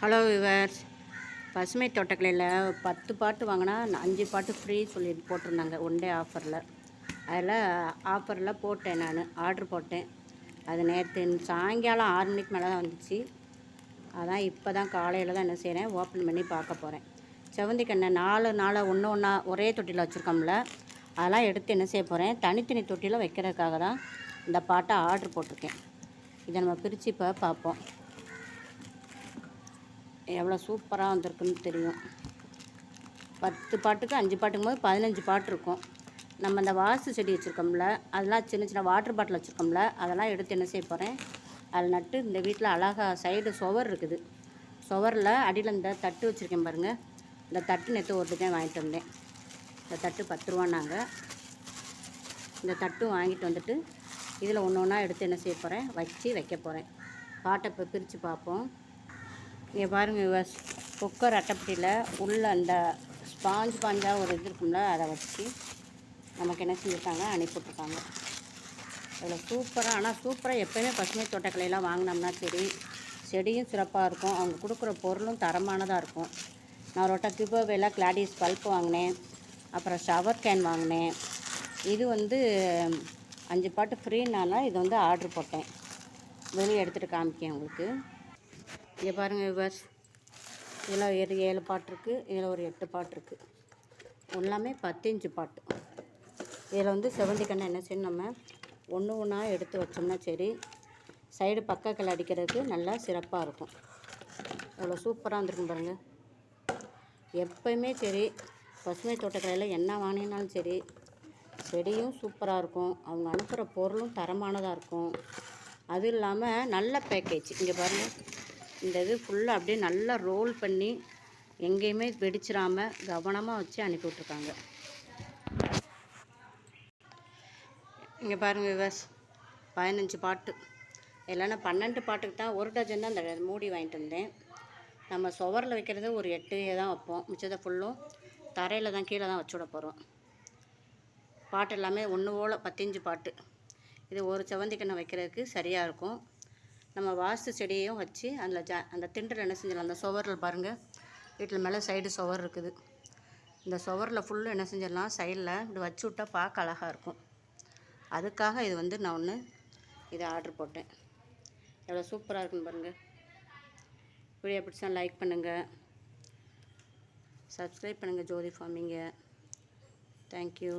Hello viewers பசுமை தோட்டக்கலையில் பத்து பாட்டு வாங்கினா அஞ்சு பாட்டு ஃப்ரீ சொல்லி போட்டிருந்தாங்க ஒன் டே ஆஃபரில் அதில் ஆஃபரில் போட்டேன் நான் ஆர்டர் போட்டேன். அது நேற்று சாயங்காலம் ஆறு மணிக்கு மேலே தான் வந்துச்சு. அதான் இப்போ தான் காலையில் தான் என்ன செய்கிறேன் ஓப்பன் பண்ணி பார்க்க போகிறேன் செவந்தி கண்ணை நாலு நாளை ஒன்று ஒன்றா ஒரே தொட்டியில் வச்சுருக்கோம்ல அதெல்லாம் எடுத்து என்ன செய்ய போகிறேன் தனித்தனி தொட்டியில் வைக்கிறதுக்காக தான் இந்த பாட்டை ஆர்டர் போட்டிருக்கேன். இதை நம்ம பிரித்து இப்போ பார்ப்போம். எவ்வளோ சூப்பராக வந்திருக்குன்னு தெரியும். பத்து பாட்டுக்கு அஞ்சு பாட்டுக்கும் போது பதினஞ்சு பாட்டு இருக்கும். நம்ம இந்த வாசு செடி வச்சுருக்கோம்ல அதெல்லாம் சின்ன சின்ன வாட்டர் பாட்டில் வச்சுருக்கோம்ல அதெல்லாம் எடுத்து என்ன செய்ய போகிறேன் அதில் நட்டு இந்த வீட்டில் அழகாக சைடு சுவர் இருக்குது. சுவரில் அடியில் இந்த தட்டு வச்சுருக்கேன் பாருங்கள் இந்த தட்டு நேற்று ஒரு தான் வாங்கிட்டு வந்தேன். இந்த தட்டு பத்து ரூபான்னாங்க. இந்த தட்டும் வாங்கிட்டு வந்துட்டு இதில் ஒன்று ஒன்றா எடுத்து என்ன செய்ய போகிறேன் வச்சு வைக்க போகிறேன் பாட்டை இப்போ பிரித்து பார்ப்போம். இங்கே பாருங்கள் இவ குக்கர் அட்டைப்பட்டியில் உள்ள அந்த ஸ்பாஞ்ச் பாஞ்சாக ஒரு இது இருக்கும்ல அதை வச்சு நமக்கு என்ன செஞ்சுருக்காங்க? அனுப்பிவிட்ருக்காங்க இவ்வளோ சூப்பராக ஆனால் சூப்பராக எப்போயுமே பசுமை தோட்டக்கலையெல்லாம் வாங்கினோம்னா சரி செடியும் சிறப்பாக இருக்கும். அவங்க கொடுக்குற பொருளும் தரமானதாக இருக்கும். நான் ரொட்ட கிபோவேல கிளாடிஸ் பல்ப் வாங்கினேன் அப்புறம் ஷவர் கேன் வாங்கினேன். இது வந்து அஞ்சு பாட்டு ஃப்ரீனால இது வந்து ஆர்டர் போட்டேன். வெளியே எடுத்துகிட்டு காமிக்கேன் உங்களுக்கு. இங்கே பாருங்கள் விவர்ஸ். இதில் ஒரு ஏழு பாட்டு இருக்குது இதில் ஒரு எட்டு பாட்டு இருக்குது எல்லாமே பத்தஞ்சு பாட்டு. இதில் வந்து செவந்தி கண்ணை என்ன செய்யணும் நம்ம? ஒன்று ஒன்றா எடுத்து வச்சோம்னா சரி சைடு பக்கக்கள் அடிக்கிறதுக்கு நல்லா சிறப்பாக இருக்கும். அவ்வளோ சூப்பராக இருந்திருக்கும் பாருங்கள் எப்போயுமே சரி பசுமை தோட்டக்கலையில் என்ன வாங்கினாலும் சரி செடியும் சூப்பராக இருக்கும். அவங்க அனுப்புகிற பொருளும் தரமானதாக இருக்கும். அதுவும் இல்லாமல் நல்ல பேக்கேஜ் இங்கே பாருங்கள் இந்த இது ஃபுல்லாக அப்படியே நல்லா ரோல் பண்ணி எங்கேயுமே வெடிச்சிடாமல் கவனமாக வச்சு அனுப்பி விட்ருக்காங்க இங்கே பாருங்கள் விவாஸ் பதினஞ்சு பாட்டு. இல்லைன்னா பன்னெண்டு பாட்டுக்கு தான் ஒரு டஜன் தான் அந்த மூடி வாங்கிட்டு வந்தேன். நம்ம சுவரில் வைக்கிறது ஒரு எட்டு தான் வைப்போம். மிச்சத்தை ஃபுல்லும் தரையில் தான் கீழே தான் வச்சுட போகிறோம் பாட்டு எல்லாமே ஒன்று போல் பத்தஞ்சு பாட்டு. இது ஒரு செவந்திக்கண்ணை வைக்கிறதுக்கு சரியாக இருக்கும். நம்ம வாஸ்து செடியையும் வச்சு அதில் ஜா அந்த திண்டில் என்ன செஞ்சிடலாம். அந்த சுவரில் பாருங்கள் வீட்டில் மேலே சைடு சுவர் இருக்குது. இந்த சுவரில் ஃபுல்லும் என்ன செஞ்சிடலாம். சைடில் இப்படி வச்சு விட்டால் பார்க்க அழகாக இருக்கும். அதுக்காக இது வந்து நான் ஒன்று இதை ஆர்டர் போட்டேன். எவ்வளோ சூப்பராக இருக்குன்னு பாருங்கள் வீடியோ பிடிச்சா லைக் பண்ணுங்கள் சப்ஸ்கிரைப் பண்ணுங்கள் ஜோதி ஃபார்மிங்க தேங்க்யூ